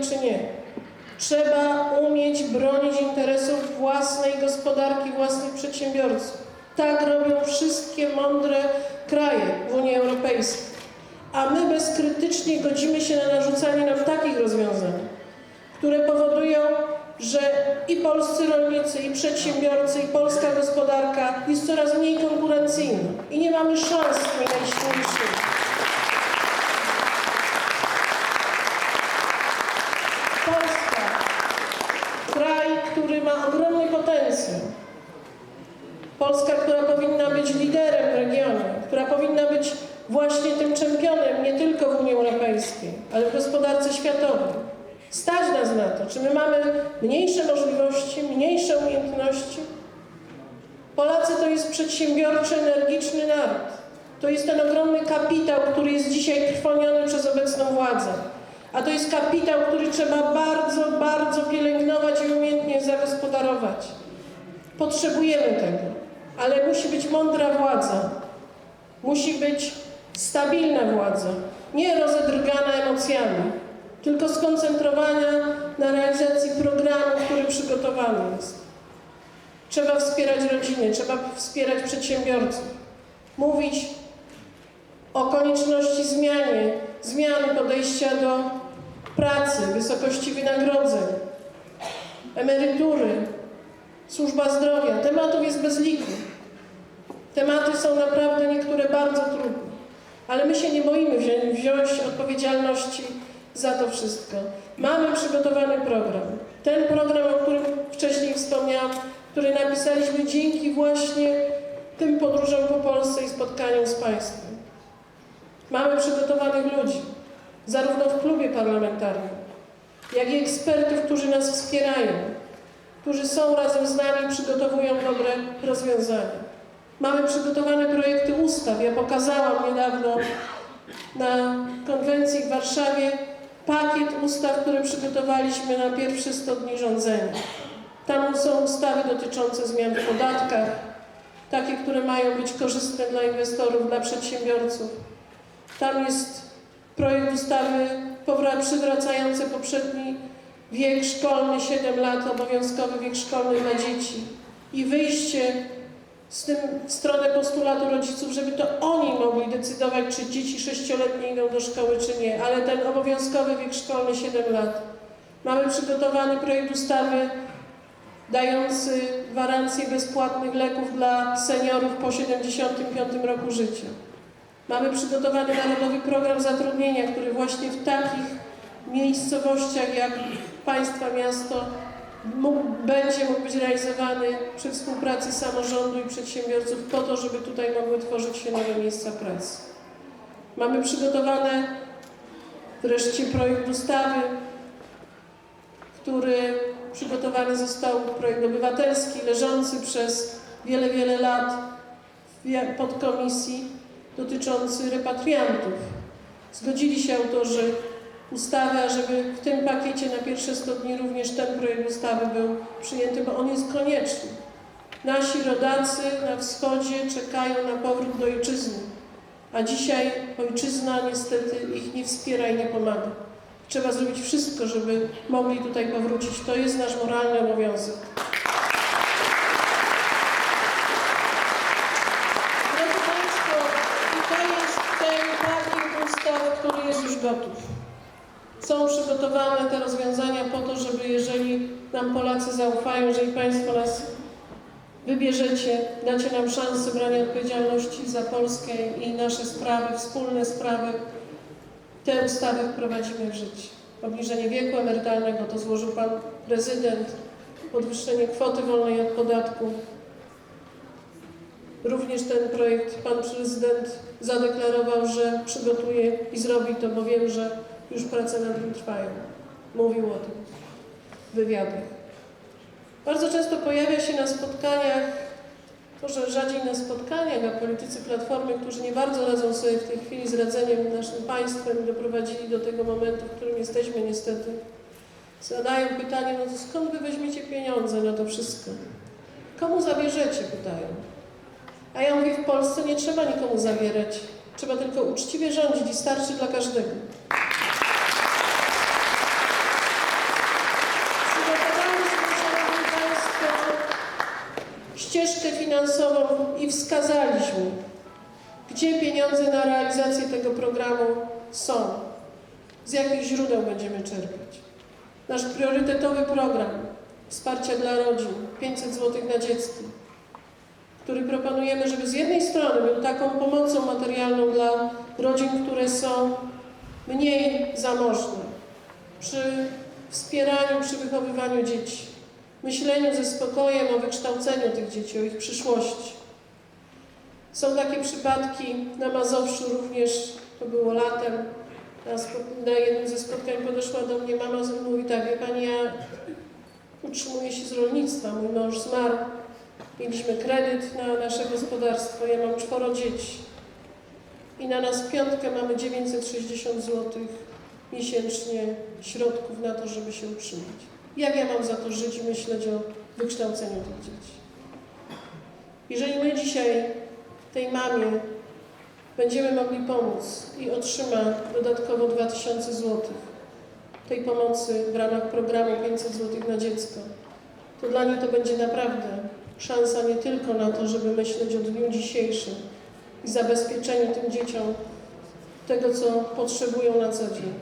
czy nie. Trzeba umieć bronić interesów własnej gospodarki, własnych przedsiębiorców. Tak robią wszystkie mądre kraje w Unii Europejskiej. A my bezkrytycznie godzimy się na narzucanie nam takich rozwiązań, które powodują, że i polscy rolnicy, i przedsiębiorcy, i polska gospodarka jest coraz mniej konkurencyjna i nie mamy szans w tej najsilniejszej. Polska, kraj, który ma ogromny potencjał. Polska, która powinna być liderem w regionie, która powinna być właśnie tym czempionem nie tylko w Unii Europejskiej, ale w gospodarce światowej. Stać nas na to. Czy my mamy mniejsze możliwości, mniejsze umiejętności? Polacy to jest przedsiębiorczy, energiczny naród. To jest ten ogromny kapitał, który jest dzisiaj trwoniony przez obecną władzę. A to jest kapitał, który trzeba bardzo, bardzo pielęgnować i umiejętnie zagospodarować. Potrzebujemy tego, ale musi być mądra władza. Musi być stabilna władza, nie rozedrgana emocjami, tylko skoncentrowana na realizacji programu, który przygotowany jest. Trzeba wspierać rodziny, trzeba wspierać przedsiębiorców. Mówić o konieczności zmiany, zmiany podejścia do pracy, wysokości wynagrodzeń, emerytury, służba zdrowia. Tematów jest bez liku. Tematy są naprawdę niektóre bardzo trudne, ale my się nie boimy wziąć odpowiedzialności za to wszystko. Mamy przygotowany program. Ten program, o którym wcześniej wspomniałam, który napisaliśmy dzięki właśnie tym podróżom po Polsce i spotkaniom z Państwem. Mamy przygotowanych ludzi, zarówno w klubie parlamentarnym, jak i ekspertów, którzy nas wspierają, którzy są razem z nami przygotowują dobre rozwiązania. Mamy przygotowane projekty ustaw. Ja pokazałam niedawno na konwencji w Warszawie pakiet ustaw, które przygotowaliśmy na pierwsze 100 dni rządzenia. Tam są ustawy dotyczące zmian w podatkach, takie, które mają być korzystne dla inwestorów, dla przedsiębiorców. Tam jest projekt ustawy przywracający poprzedni wiek szkolny, 7 lat, obowiązkowy wiek szkolny dla dzieci i wyjście z tym w stronę postulatu rodziców, żeby to oni mogli decydować, czy dzieci sześcioletnie idą do szkoły, czy nie, ale ten obowiązkowy wiek szkolny 7 lat. Mamy przygotowany projekt ustawy dający gwarancję bezpłatnych leków dla seniorów po 75 roku życia. Mamy przygotowany Narodowy Program Zatrudnienia, który właśnie w takich miejscowościach jak Państwa miasto mógł, będzie mógł być realizowany przy współpracy samorządu i przedsiębiorców po to, żeby tutaj mogły tworzyć się nowe miejsca pracy. Mamy przygotowane wreszcie projekt ustawy, który przygotowany został, projekt obywatelski, leżący przez wiele, wiele lat w podkomisji dotyczący repatriantów. Zgodzili się autorzy ustawy, ażeby w tym pakiecie na pierwsze 100 dni również ten projekt ustawy był przyjęty, bo on jest konieczny. Nasi rodacy na wschodzie czekają na powrót do ojczyzny, a dzisiaj ojczyzna niestety ich nie wspiera i nie pomaga. Trzeba zrobić wszystko, żeby mogli tutaj powrócić. To jest nasz moralny obowiązek. Są przygotowane te rozwiązania po to, żeby jeżeli nam Polacy zaufają, jeżeli Państwo nas wybierzecie, dacie nam szansę brania odpowiedzialności za Polskę i nasze sprawy, wspólne sprawy, te ustawy wprowadzimy w życie. Obniżenie wieku emerytalnego to złożył Pan Prezydent, podwyższenie kwoty wolnej od podatku. Również ten projekt Pan Prezydent zadeklarował, że przygotuje i zrobi to, bo wiem, że już prace nad tym trwają. Mówił o tym w wywiadach. Bardzo często pojawia się na spotkaniach, może rzadziej na spotkaniach, a politycy Platformy, którzy nie bardzo radzą sobie w tej chwili z radzeniem naszym państwem i doprowadzili do tego momentu, w którym jesteśmy niestety, zadają pytanie, no to skąd wy weźmiecie pieniądze na to wszystko? Komu zabierzecie, pytają. A ja mówię, w Polsce nie trzeba nikomu zabierać. Trzeba tylko uczciwie rządzić i starczy dla każdego. Ścieżkę finansową i wskazaliśmy, gdzie pieniądze na realizację tego programu są, z jakich źródeł będziemy czerpać. Nasz priorytetowy program wsparcia dla rodzin 500 zł na dziecko, który proponujemy, żeby z jednej strony był taką pomocą materialną dla rodzin, które są mniej zamożne, przy wspieraniu, przy wychowywaniu dzieci, myśleniu ze spokojem o wykształceniu tych dzieci, o ich przyszłości. Są takie przypadki na Mazowszu również, to było latem, na, na jednym ze spotkań podeszła do mnie mama i mówi tak, wie Pani, ja utrzymuję się z rolnictwa, mój mąż zmarł, mieliśmy kredyt na nasze gospodarstwo, ja mam czworo dzieci i na nas piątkę mamy 960 zł miesięcznie środków na to, żeby się utrzymać. Jak ja mam za to żyć i myśleć o wykształceniu tych dzieci? Jeżeli my dzisiaj tej mamie będziemy mogli pomóc i otrzyma dodatkowo 2000 zł tej pomocy w ramach programu 500 zł na dziecko, to dla niej to będzie naprawdę szansa nie tylko na to, żeby myśleć o dniu dzisiejszym i zabezpieczeniu tym dzieciom tego, co potrzebują na co dzień,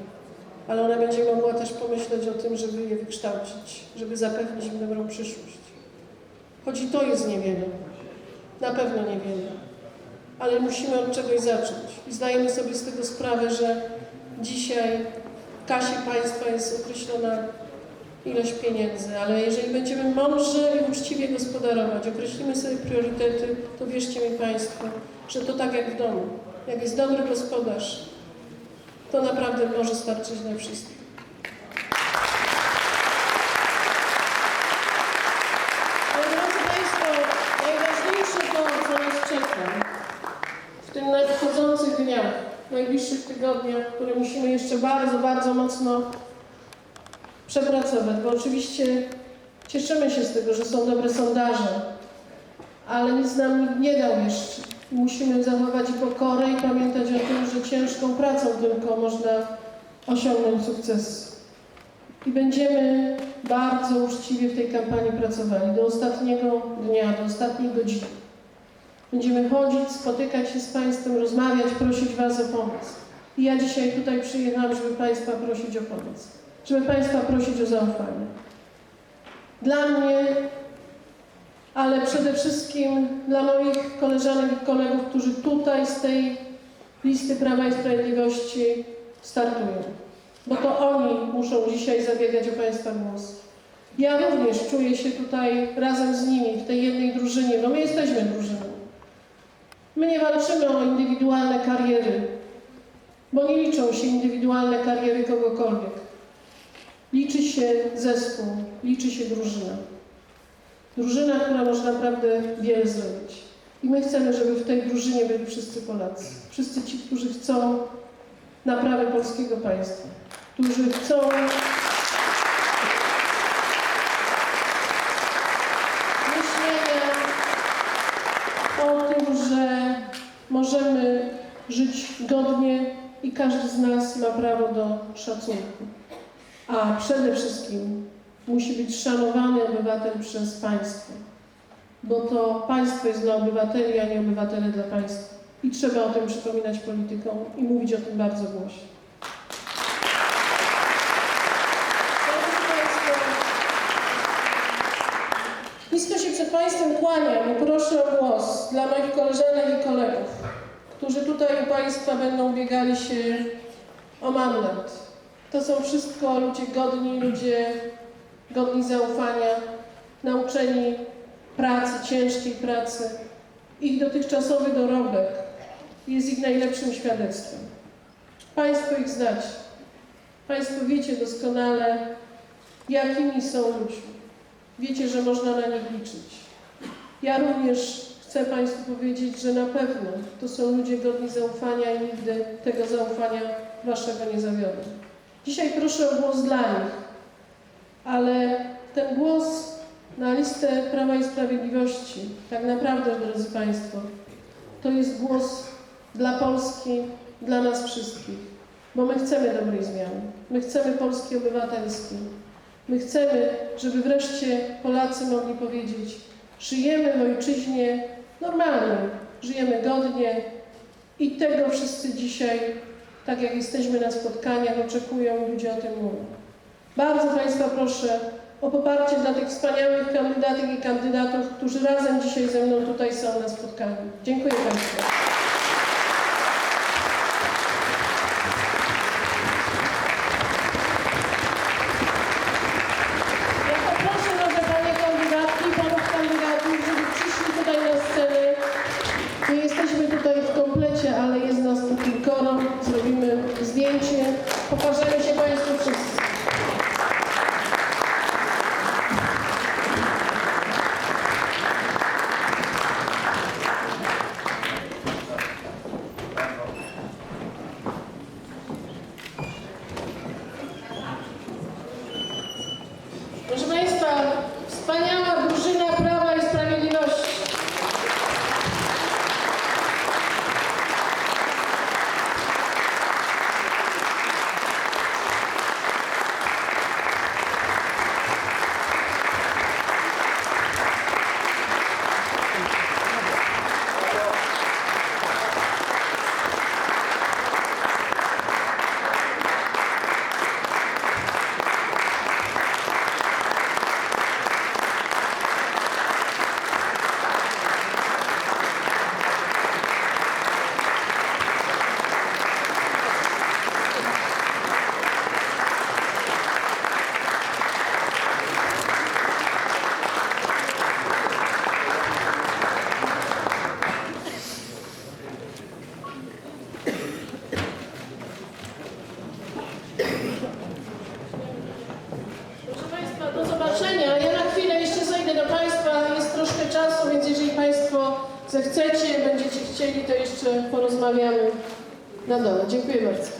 ale ona będzie mogła też pomyśleć o tym, żeby je wykształcić, żeby zapewnić im dobrą przyszłość. Choć i to jest niewiele, na pewno niewiele, ale musimy od czegoś zacząć. I zdajemy sobie z tego sprawę, że dzisiaj w kasie państwa jest określona ilość pieniędzy, ale jeżeli będziemy mądrze i uczciwie gospodarować, określimy sobie priorytety, to wierzcie mi Państwo, że to tak jak w domu. Jak jest dobry gospodarz, to naprawdę może starczyć na wszystko. Ale drodzy Państwo, najważniejsze to, co nas czeka w tym nadchodzących dniach, najbliższych tygodniach, które musimy jeszcze bardzo, bardzo mocno przepracować, bo oczywiście cieszymy się z tego, że są dobre sondaże, ale nic nam nie dał jeszcze. Musimy zachować pokorę i pamiętać o tym, że ciężką pracą tylko można osiągnąć sukces. I będziemy bardzo uczciwie w tej kampanii pracowali do ostatniego dnia, do ostatniej godziny. Będziemy chodzić, spotykać się z Państwem, rozmawiać, prosić Was o pomoc. I ja dzisiaj tutaj przyjechałam, żeby Państwa prosić o pomoc, żeby Państwa prosić o zaufanie. Dla mnie, ale przede wszystkim dla moich koleżanek i kolegów, którzy tutaj z tej listy Prawa i Sprawiedliwości startują. Bo to oni muszą dzisiaj zabiegać o Państwa głos. Ja również czuję się tutaj razem z nimi w tej jednej drużynie, bo my jesteśmy drużyną. My nie walczymy o indywidualne kariery, bo nie liczą się indywidualne kariery kogokolwiek. Liczy się zespół, liczy się drużyna. Drużyna, która może naprawdę wiele zrobić. I my chcemy, żeby w tej drużynie byli wszyscy Polacy. Wszyscy ci, którzy chcą naprawy polskiego państwa. Którzy chcą myślenia o tym, że możemy żyć godnie i każdy z nas ma prawo do szacunku. A przede wszystkim musi być szanowany obywatel przez państwo, bo to państwo jest dla obywateli, a nie obywatele dla państwa. I trzeba o tym przypominać politykom i mówić o tym bardzo głośno. Nisko się przed Państwem kłaniam i proszę o głos dla moich koleżanek i kolegów, którzy tutaj u Państwa będą ubiegali się o mandat. To są wszystko ludzie godni, ludzie godni zaufania, nauczeni pracy, ciężkiej pracy. Ich dotychczasowy dorobek jest ich najlepszym świadectwem. Państwo ich znacie. Państwo wiecie doskonale, jakimi są ludźmi. Wiecie, że można na nich liczyć. Ja również chcę Państwu powiedzieć, że na pewno to są ludzie godni zaufania i nigdy tego zaufania Waszego nie zawiodę. Dzisiaj proszę o głos dla nich, ale ten głos na listę Prawa i Sprawiedliwości, tak naprawdę, drodzy Państwo, to jest głos dla Polski, dla nas wszystkich, bo my chcemy dobrej zmiany. My chcemy Polski obywatelskiej. My chcemy, żeby wreszcie Polacy mogli powiedzieć: żyjemy w ojczyźnie normalnie, żyjemy godnie i tego wszyscy dzisiaj, tak jak jesteśmy na spotkaniach, oczekują, ludzie o tym mówią. Bardzo Państwa proszę o poparcie dla tych wspaniałych kandydatek i kandydatów, którzy razem dzisiaj ze mną tutaj są na spotkaniu. Dziękuję Państwu. zechcecie, będziecie chcieli, to jeszcze porozmawiamy na dole. Dziękuję bardzo.